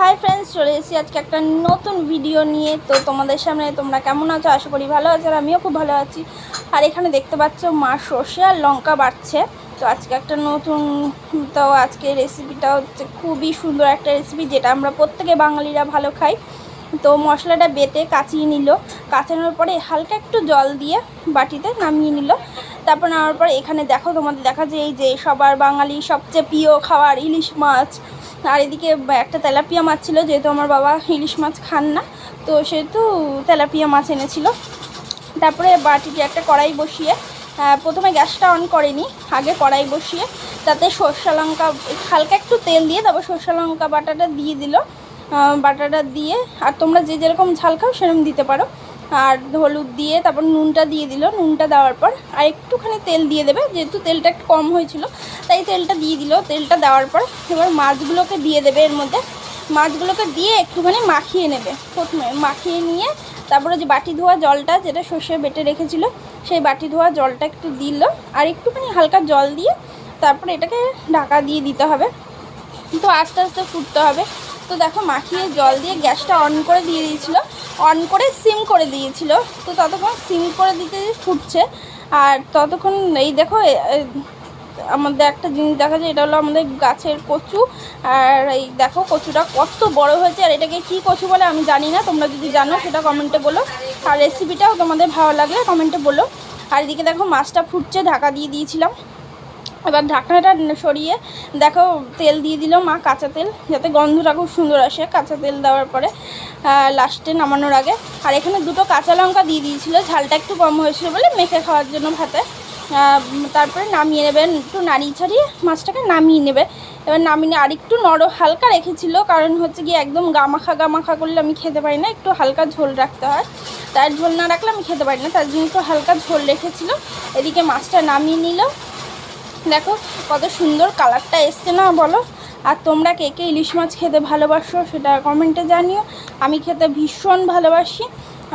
Hi friends, চলে এসেছি আজকে একটা নতুন ভিডিও নিয়ে। তো তোমাদের সামনে তোমরা কেমন আছো? আশা করি ভালো আছো আর আমিও খুব ভালো আছি। আর এখানে দেখতে পাচ্ছ, মা সর্ষে আর লঙ্কা বাড়ছে তো আজকে একটা নতুন, তো আজকে রেসিপিটা হচ্ছে খুবই সুন্দর একটা রেসিপি যেটা আমরা প্রত্যেকে বাঙালিরা ভালো খাই। তো মশলাটা বেটে কাচিয়ে নিল। কাচানোর পরে হালকা একটু জল দিয়ে বাটিতে নামিয়ে নিল। তারপর নামার পরে এখানে দেখো তোমাদের দেখা যে এই যে সবার বাঙালি সবচেয়ে প্রিয় খাবার ইলিশ মাছ। আর এদিকে একটা তেলাপিয়া মাছ ছিল, যেহেতু আমার বাবা ইলিশ মাছ খান না, তো সেহেতু তেলাপিয়া মাছ এনেছিল। তারপরে বাটিতে একটা কড়াই বসিয়ে প্রথমে গ্যাসটা অন করেনি, আগে কড়াই বসিয়ে তাতে সর্ষা লঙ্কা, হালকা একটু তেল দিয়ে তারপর সর্ষা লঙ্কা বাটাটা দিয়ে দিল। বাটাটা দিয়ে, আর তোমরা যে যেরকম ঝাল খাও সেরকম দিতে পারো। আর হলুদ দিয়ে তারপর নুনটা দিয়ে দিল। নুনটা দেওয়ার পর আর একটুখানি তেল দিয়ে দেবে, যেহেতু তেলটা একটু কম হয়েছিল, তাই তেলটা দিয়ে দিল। তেলটা দেওয়ার পর এবার মাছগুলোকে দিয়ে দেবে এর মধ্যে। মাছগুলোকে দিয়ে একটুখানি মাখিয়ে নেবে। প্রথমে মাখিয়ে নিয়ে তারপরে যে বাটি ধোয়া জলটা, যেটা সর্ষে বেটে রেখেছিল, সেই বাটি ধোয়া জলটা একটু দিল। আর একটুখানি হালকা জল দিয়ে তারপরে এটাকে ঢাকা দিয়ে দিতে হবে। তো আস্তে আস্তে ফুটতে হবে। তো দেখো, মাখিয়ে জল দিয়ে গ্যাসটা অন করে দিয়ে দিয়েছিলো। অন করে সিম করে দিয়েছিল। তো ততক্ষণ সিম করে দিতে ফুটছে। আর ততক্ষণ এই দেখো আমাদের একটা জিনিস দেখা যায়, এটা হলো আমাদের গাছের কচু। আর এই দেখো, কচুটা কত বড় হয়েছে, আর এটাকে কী কচু বলে আমি জানি না। তোমরা যদি জানো, সেটা কমেন্টে বলো। আর রেসিপিটাও তোমাদের ভালো লাগলে কমেন্টে বলো। আর এদিকে দেখো, মাছটা ফুটছে, ঢাকা দিয়ে দিয়েছিলাম। এবার ঢাকনাটা সরিয়ে দেখো, তেল দিয়ে দিল মা কাঁচা তেল, যাতে গন্ধটা খুব সুন্দর আসে কাঁচা তেল দেওয়ার পরে লাস্টে নামানোর আগে। আর এখানে দুটো কাঁচা লঙ্কা দিয়ে দিয়েছিলো, ঝালটা একটু কম হয়েছিল বলে মেখে খাওয়ার জন্য ভাতে। তারপরে নামিয়ে নেবেন একটু নাড়িয়ে ছাড়িয়ে মাছটাকে নামিয়ে নেবে। এবার নামিয়ে নিয়ে আরেকটু নরম, হালকা রেখেছিল, কারণ হচ্ছে গিয়ে একদম গামাখা গামাখা করলে আমি খেতে পারি না, একটু হালকা ঝোল রাখতে হয়। তার ঝোল না রাখলে আমি খেতে পারি না, তার জন্য একটু হালকা ঝোল রেখেছিল। এদিকে মাছটা নামিয়ে নিল দেখো, কত সুন্দর কালারটা এসছে না বলো? আর তোমরা কে কে ইলিশ মাছ খেতে ভালোবাসো সেটা কমেন্টে জানিও। আমি খেতে ভীষণ ভালোবাসি।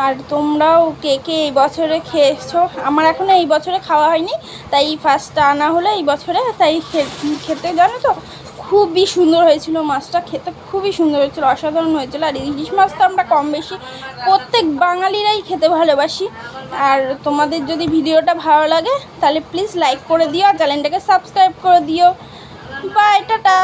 আর তোমরাও কে কে এই বছরে খেয়েছো? আমার এখনও এই বছরে খাওয়া হয়নি, তাই ফার্স্টটা আনা হলো এই বছরে, তাই খেতে জানো তো? খুবই সুন্দর হয়েছিল মাছটা, খেতে খুবই সুন্দর হয়েছিল, অসাধারণ হয়েছিল। আর ইলিশ মাছ তো আমরা কম বেশি প্রত্যেক বাঙালিরাই খেতে ভালোবাসি। আর তোমাদের যদি ভিডিওটা ভালো লাগে, তাহলে প্লিজ লাইক করে দিও, আর চ্যানেলটাকে সাবস্ক্রাইব করে দিও। Bye tata.